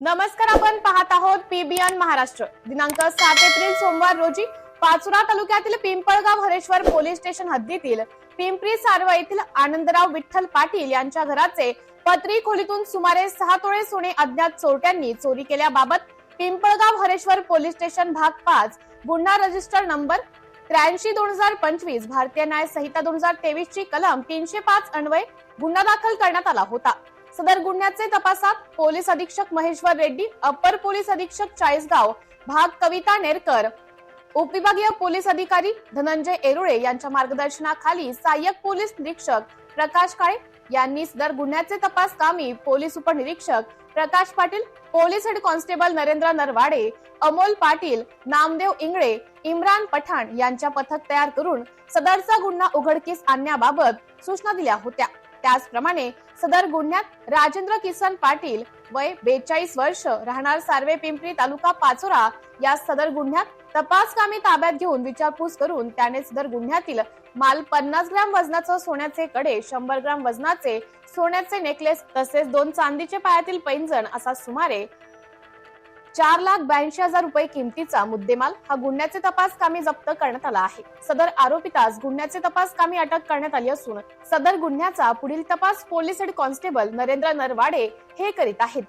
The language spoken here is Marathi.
नमस्कार आपण पाहत आहोत पीबीएन महाराष्ट्र. दिनांक सात एप्रिल सोमवार रोजी पाचुरा तालुक्यातील पिंपळगाव हरेश्वर पोलीस स्टेशन हद्दीतील पिंपरी सारवा येथील आनंदराव विठ्ठल पाटील यांच्या घराचे पत्री खोलीतून सुमारे सहा तोळे सोने अज्ञात चोरट्यांनी चोरी केल्याबाबत पिंपळगाव हरेश्वर पोलीस स्टेशन भाग पाच गुन्हा रजिस्टर नंबर त्र्याऐंशी दोन हजार पंचवीस भारतीय न्याय संहिता दोन हजार तेवीस ची कलम तीनशे पाच अन्वय गुन्हा दाखल करण्यात आला होता. सदर गुन्ह्याचे तपासात पोलीस अधीक्षक महेश्वर रेड्डी अपर पोलीस अधीक्षक चाळीसगाव भाग कविता नेरकर. उपविभागीय पोलीस अधिकारी धनंजय एरुळे यांच्या मार्गदर्शनाखाली सहाय्यक पोलीस निरीक्षक प्रकाश काळे यांनी सदर गुन्ह्याचे तपास कामी पोलीस उपनिरीक्षक Prakash Patil police head constable Narendra Narwade Amol Patil Namdev Ingle Imran Pathan यांच्या पथक तयार करून सदरचा गुन्हा उघडकीस आणण्याबाबत सूचना दिल्या होत्या. त्याचप्रमाणे सदर गुन्ह्यात राजेंद्र किसन पाटील वय बेचाळीस वर्ष राहणार सार्वे पिंपरी तालुका पाचोरा या सदर गुन्ह्यात तपास कामी ताब्यात घेऊन विचारपूस करून त्याने सदर गुन्ह्यातील माल पन्नास ग्राम वजनाचं सोन्याचे कडे शंभर ग्राम वजनाचे सोन्याचे नेकलेस तसेच दोन चांदीचे पायातील पैंजण असा सुमारे चार लाख ब्याऐंशी हजार रुपये किमतीचा मुद्देमाल हा गुन्ह्याचे तपास कामी जप्त करण्यात आला आहे. सदर आरोपितास गुन्ह्याचे तपास कामी अटक करण्यात आली असून सदर गुन्ह्याचा पुढील तपास police head constable Narendra Narwade हे करीत आहेत.